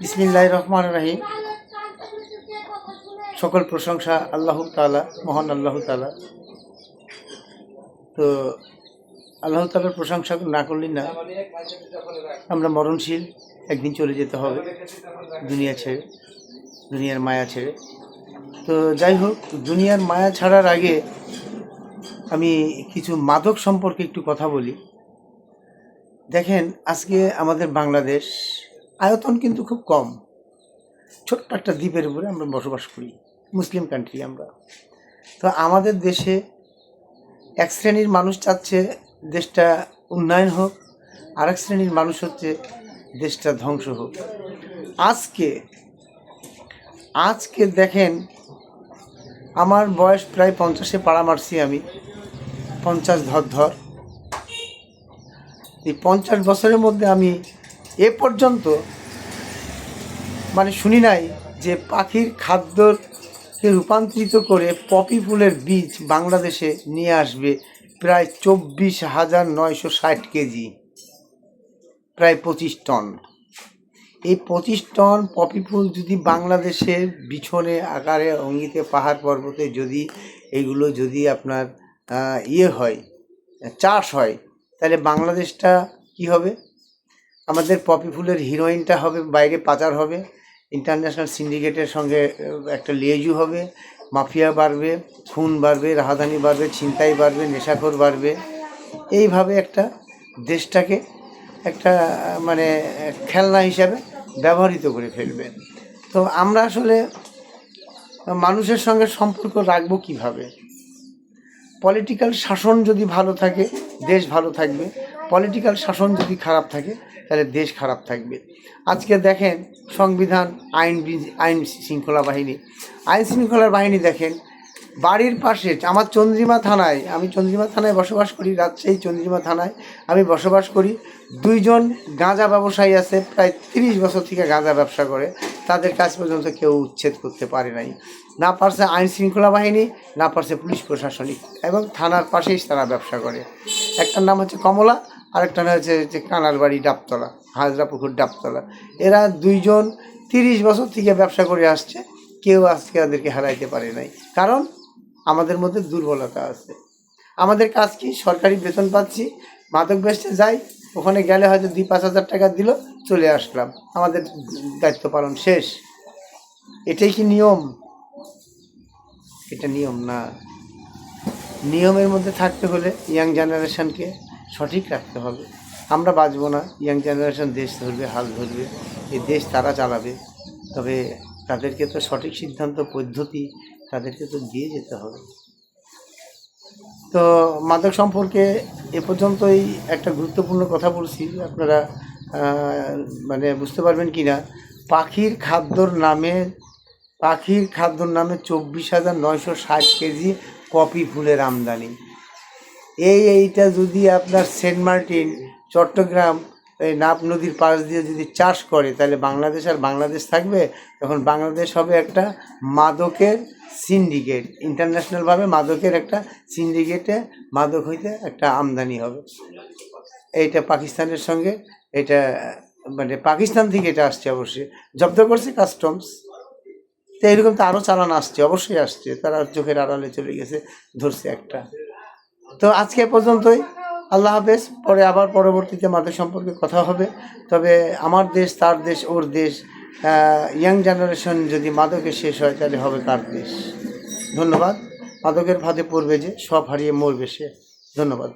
বিসমিল্লাহ রহমান রাহিম। সকল প্রশংসা আল্লাহ তালা মহান আল্লাহ তালা তো আল্লাহ তালার প্রশংসা না করলে না, আমরা মরণশীল, একদিন চলে যেতে হবে, দুনিয়া ছেড়ে, দুনিয়ার মায়া ছেড়ে। তো যাই হোক, দুনিয়ার মায়া ছাড়ার আগে আমি কিছু মাদক সম্পর্কে একটু কথা বলি। দেখেন, আজকে আমাদের বাংলাদেশ আয়তন কিন্তু খুব কম। ছোট্ট একটা দ্বীপের উপরে আমরা বসবাস করি, মুসলিম কান্ট্রি আমরা। তো আমাদের দেশে এক শ্রেণির মানুষ চাচ্ছে দেশটা উন্নয়ন হোক আর এক শ্রেণির মানুষ হচ্ছে দেশটা ধ্বংস হোক। আজকে আজকে দেখেন, আমার বয়স প্রায় পঞ্চাশে পাড়া মারছি আমি, পঞ্চাশ ধর ধর। এই পঞ্চাশ বছরের মধ্যে আমি এ পর্যন্ত মানে শুনি নাই যে পাখির খাদ্যকে রূপান্তরিত করে পপি ফুলের বীজ বাংলাদেশে নিয়ে আসবে প্রায় চব্বিশ হাজার নয়শো ষাট কেজি, প্রায় পঁচিশ টন। এই পঁচিশ টন পপি ফুল যদি বাংলাদেশের বিছনে আকারে অঙ্গিতে পাহাড় পর্বতে যদি এগুলো যদি আপনার ইয়ে হয়, চাষ হয়, তাহলে বাংলাদেশটা কি হবে? আমাদের পপি ফুলের হিরোইনটা হবে, বাইরে পাচার হবে। ইন্টারন্যাশনাল সিন্ডিকেটের সঙ্গে একটা লিয়েজু হবে। মাফিয়া বাড়বে, খুন বাড়বে, রাহাদানি বাড়বে, ছিনতাই বাড়বে, নেশাখোর বাড়বে। এইভাবে একটা দেশটাকে একটা মানে খেলনা হিসাবে ব্যবহৃত করে ফেলবে। তো আমরা আসলে মানুষের সঙ্গে সম্পর্ক রাখব কীভাবে? পলিটিক্যাল শাসন যদি ভালো থাকে, দেশ ভালো থাকবে পলিটিক্যাল শাসন যদি খারাপ থাকে, তাহলে দেশ খারাপ থাকবে। আজকে দেখেন সংবিধান, আইন আইন শৃঙ্খলা বাহিনী। আইন শৃঙ্খলার বাহিনী দেখেন, বাড়ির পাশে, আমার চন্দ্রিমা থানায়, আমি চন্দ্রিমা থানায় বসবাস করি, রাজশাহী চন্দ্রিমা থানায় আমি বসবাস করি। দুইজন গাঁজা ব্যবসায়ী আছে, প্রায় তিরিশ বছর থেকে গাঁজা ব্যবসা করে। তাদের কাজ পর্যন্ত কেউ উচ্ছেদ করতে পারে নাই। না পারছে আইন শৃঙ্খলা বাহিনী, না পারছে পুলিশ প্রশাসনিক। এবং থানার পাশেই তারা ব্যবসা করে। একটার নাম হচ্ছে কমলা আরেকটা হচ্ছে যে কানালবাড়ি ডাবতলা হাজরা পুকুর ডাবতলা। এরা দুইজন তিরিশ বছর থেকে ব্যবসা করে আসছে, কেউ আজকে ওদেরকে হারাইতে পারে নাই। কারণ আমাদের মধ্যে দুর্বলতা আছে। আমাদের কাজ কি? সরকারি বেতন পাচ্ছি, মাদক বেসতে যাই, ওখানে গেলে হয়তো দুই পাঁচ হাজার টাকা দিল, চলে আসলাম। আমাদের দায়িত্ব পালন শেষ। এটাই কি নিয়ম? এটা নিয়ম না। নিয়মের মধ্যে থাকতে হলে ইয়াং জেনারেশনকে সঠিক রাখতে হবে। আমরা বাঁচবো না। ইয়াং জেনারেশন দেশ ধরবে, হাল ধরবে। এই দেশ তারা চালাবে। তবে তাদেরকে তো সঠিক সিদ্ধান্ত, পদ্ধতি তাদেরকে তো দিয়ে যেতে হবে। তো মাদক সম্পর্কে এ পর্যন্তই একটা গুরুত্বপূর্ণ কথা বলছি। আপনারা মানে বুঝতে পারবেন কি না পাখির খাদ্যর নামে, পাখির খাদ্যর নামে চব্বিশ হাজার নয়শো ষাট কেজি কপি ফুলের আমদানি। এই এইটা যদি আপনার সেন্ট মার্টিন, চট্টগ্রাম, এই নাপ নদীর পাশ দিয়ে যদি চাষ করে, তাহলে বাংলাদেশ আর বাংলাদেশ থাকবে? তখন বাংলাদেশ হবে একটা মাদকের সিন্ডিকেট ইন্টারন্যাশনালভাবে মাদকের একটা সিন্ডিকেটে মাদক হইতে একটা আমদানি হবে। এইটা পাকিস্তানের সঙ্গে, এটা মানে পাকিস্তান থেকে এটা আসছে অবশ্যই। জব্দ করছে কাস্টমস তো এরকম তো আরও চালান আসছে, অবশ্যই আসছে। তারা চোখের আড়ালে চলে গেছে, ধরছে একটা। তো আজকে পর্যন্তই। আল্লাহ হাফেজ। পরে আবার পরবর্তীতে মাদক সম্পর্কে কথা হবে। তবে আমার দেশ, তার দেশ, ওর দেশ ইয়াং জেনারেশন যদি মাদকে শেষ হয়, তাহলে হবে কার দেশ? ধন্যবাদ। মাদকের ফাঁদে পড়বে যে, সব হারিয়ে মরবে সে। ধন্যবাদ।